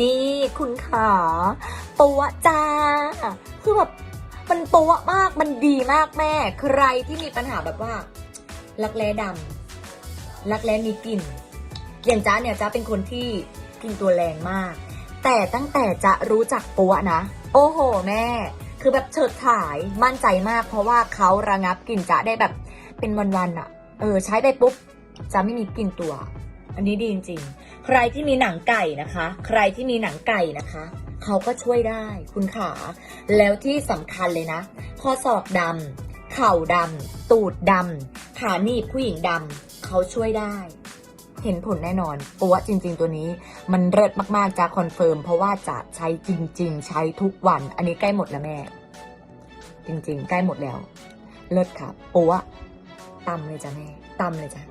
นี่คุณขาตัวจ้า คือแบบมันตัวมากมันดีมากแม่ ใครที่มีปัญหาแบบว่า รักแร้ดำรักแร้มีกลิ่น อย่างจ้าเนี่ยจ้าเป็นคนที่กลิ่นตัวแรงมาก แต่ตั้งแต่จะรู้จักปัวนะ โอ้โห แม่ คือแบบเฉิดฉายมั่นใจมาก เพราะว่าเขาระงับกลิ่นจ้าได้แบบเป็นวันๆอะเออ ใช้ไปปุ๊บจะไม่มีกลิ่นตัว อันนี้ดีจริงๆ ใครที่มีหนังไก่นะคะ ใครที่มีหนังไก่นะคะ เขาก็ช่วยได้คุณขา แล้วที่สำคัญเลยนะ ข้อศอกดำเข่าดำตูดดำขาหนีบผู้หญิงดำเขาช่วยได้เห็นผลแน่นอนปัวจริง ๆ ตัวนี้ มันเลิศมากๆจะคอนเฟิร์ม เพราะว่าจะใช้จริง ๆ ใช้ทุกวัน อันนี้ใกล้หมดแล้วแม่ จริง ๆ ใกล้หมดแล้ว เลิศค่ะปัวตำเลยจ้ะแม่ตำเลยจ้ะ